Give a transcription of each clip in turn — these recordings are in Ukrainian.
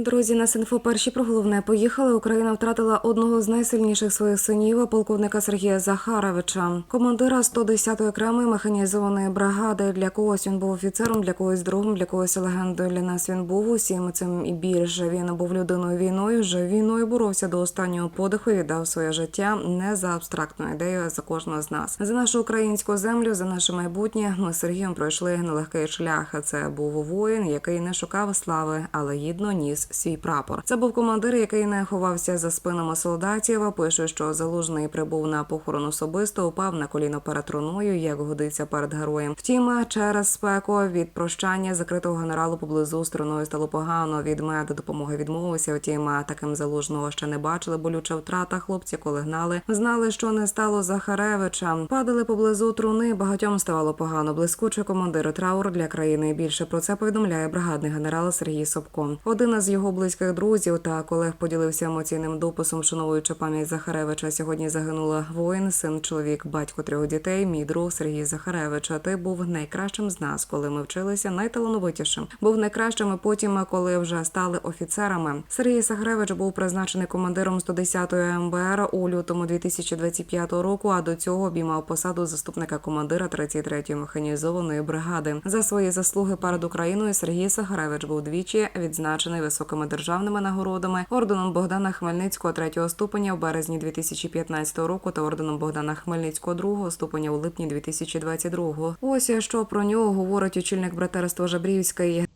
Друзі, на Синфо перші про головне поїхали. Україна втратила одного з найсильніших своїх синів, полковника Сергія Захаровича, командира 110-ї окремої механізованої бригади. Для когось він був офіцером, для когось другом, для когось легендою. Для нас він був усім цим і більше. Він був людиною війною. Вже війною боровся до останнього подиху. і Віддав своє життя не за абстрактну ідею, а за кожного з нас. За нашу українську землю, за наше майбутнє. Ми з Сергієм пройшли нелегкий шлях. Це був воїн, який не шукав слави, але гідно ніс свій прапор. Це був командир, який не ховався за спинами солдатів. Пише, що залужний прибув на похорон особисто, упав на коліно перед троною, як годиться перед героєм. Втім, через спеку від прощання закритого генералу поблизу стороною стало погано. Від меду допомоги відмовився. Втім, таким залужного ще не бачили. Болюча втрата. Хлопці, коли гнали, знали, що не стало Захаревича. Падали поблизу труни. Багатьом ставало погано. Блискучий командир траур для країни. Більше про це повідомляє бригадний генерал Сергій Собко. Один із його близьких друзів та колег поділився емоційним дописом, шануючи пам'ять Захаревича. Сьогодні загинула воїн, син, чоловік, батько трьох дітей. Мій друг Сергій Захаревич. А ти був найкращим з нас, коли ми вчилися, найталановитішим. Був найкращим потім, коли вже стали офіцерами. Сергій Захаревич був призначений командиром 110-ї МБР у лютому 2025 року. А до цього обіймав посаду заступника командира 33-ї механізованої бригади. За свої заслуги перед Україною Сергій Сахаревич був двічі відзначений високими державними нагородами орденом Богдана Хмельницького третього ступеня в березні 2015 року та орденом Богдана Хмельницького другого ступеня у липні 2022. Ось що про нього говорить очільник братерства Жабрівської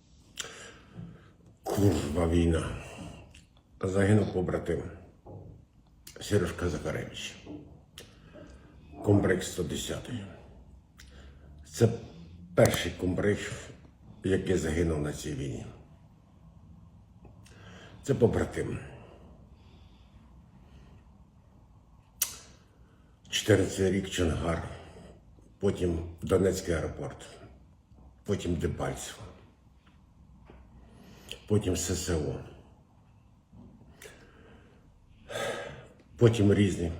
Курва війна. Загинув побратим Сережка Захаревич. Комплекс 110. Це перший комплекс, який загинув на цій війні. Це побратим. 14 рік Чонгар, потім Донецький аеропорт, потім Дебальцево потім ССО. Потім різні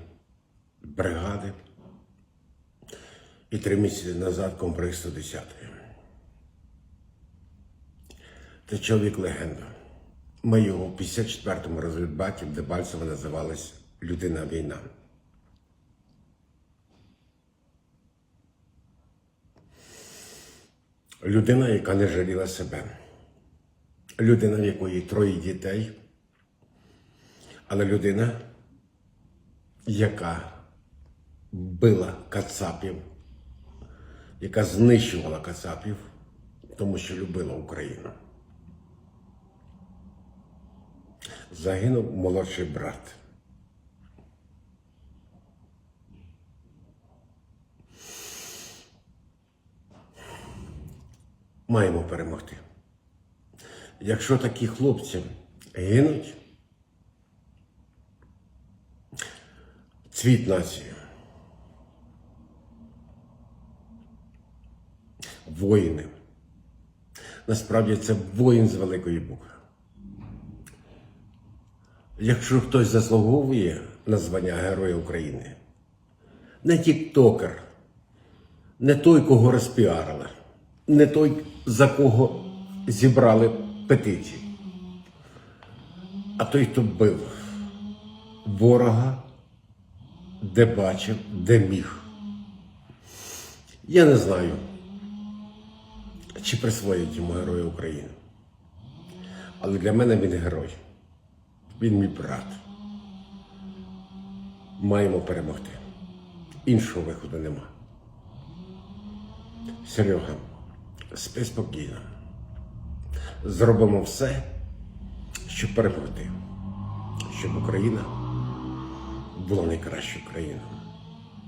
бригади. І три місяці назад комплекс 110. Це чоловік легенда. Ми його в 54-му розвідбаті в Дебальцево називались Людина війна. Людина, яка не жаліла себе людина, в якої троє дітей, але людина, яка била кацапів, яка знищувала кацапів, тому що любила Україну. Загинув молодший брат. Маємо перемогти. Якщо такі хлопці гинуть, цвіт нації, воїни. Насправді це воїн з великої букви. Якщо хтось заслуговує на звання Героя України, не тіктокер, не той, кого розпіарили, не той, за кого зібрали петиції, а той, хто бив ворога, де бачив, де міг. Я не знаю, чи присвоїть йому Героя України. Але для мене він герой. Він мій брат. Маємо перемогти. Іншого виходу нема. Серега, спи спокійно. Зробимо все, щоб перемогти, щоб Україна була найкращою країною.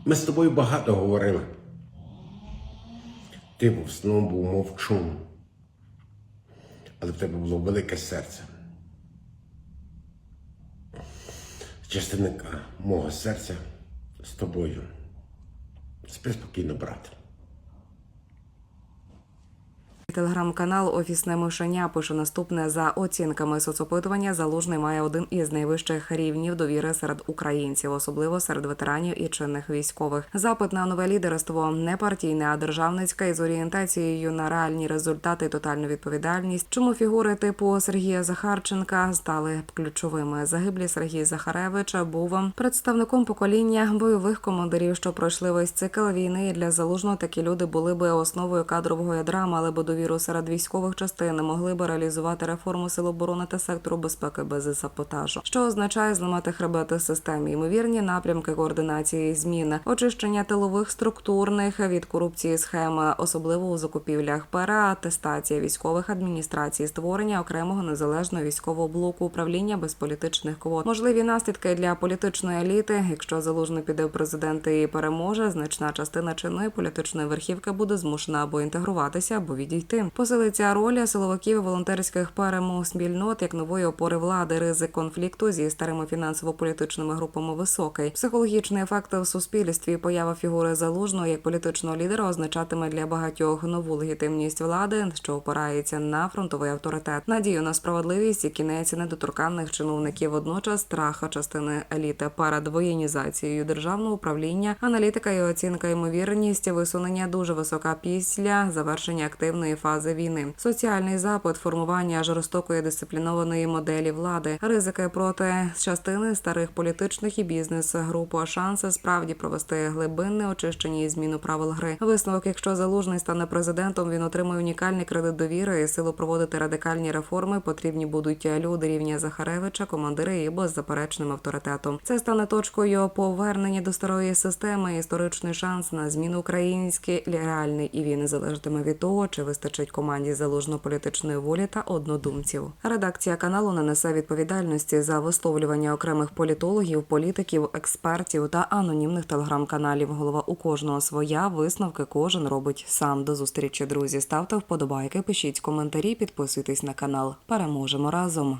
Ми з тобою багато говорили. Ти в основному був мовчун, але в тебе було велике серце. Частинка мого серця з тобою. Спи спокійно, брат. Телеграм-канал Офісне мишеня пише наступне за оцінками соцопитування. Залужний має один із найвищих рівнів довіри серед українців, особливо серед ветеранів і чинних військових. Запит на нове лідерство не партійне, а державницьке із орієнтацією на реальні результати тотальну відповідальність. Чому фігури типу Сергія Захарченка стали ключовими? Загиблі Сергій Захаревич був представником покоління бойових командирів, що пройшли весь цикл війни. І для залужного такі люди були би основою кадрового ядра, мали би довіру серед військових частин, могли би реалізувати реформу сил оборони та сектору безпеки без саботажу, що означає зламати хребети системі, ймовірні напрямки координації змін, очищення тилових структурних від корупції схеми, особливо у закупівлях, переатестація військових адміністрацій, створення окремого незалежного військового блоку управління без політичних квот, можливі наслідки для політичної еліти. Якщо залужно піде в президенти і переможе, значна частина чинної політичної верхівки буде змушена або інтегруватися, або відійти. Посилиться роль силовиків і волонтерських перемог спільнот як нової опори влади, ризик конфлікту зі старими фінансово-політичними групами високий. Психологічний ефект в суспільстві, поява фігури залужного як політичного лідера означатиме для багатьох нову легітимність влади, що опирається на фронтовий авторитет, надію на справедливість і кінець недоторканних чиновників. Водночас страха частини еліти перед воєнізацією державного управління, аналітика і оцінка ймовірність висунення дуже висока після завершення активної фази війни. Соціальний запит, формування жорстокої дисциплінованої моделі влади, ризики проти частини старих політичних і бізнес груп, шанси справді провести глибинне очищення і зміну правил гри. Висновок, якщо залужний стане президентом, він отримає унікальний кредит довіри і силу проводити радикальні реформи. Потрібні будуть люди рівня Захаревича, командири і беззаперечним авторитетом. Це стане точкою повернення до старої системи. Історичний шанс на зміну український реальний, і він залежатиме від того, чи вистачить команді залужно політичної волі та однодумців. Редакція каналу не несе відповідальності за висловлювання окремих політологів, політиків, експертів та анонімних телеграм-каналів. Голова у кожного своя висновки кожен робить сам. До зустрічі, друзі. Ставте вподобайки, пишіть коментарі, підписуйтесь на канал. Переможемо разом.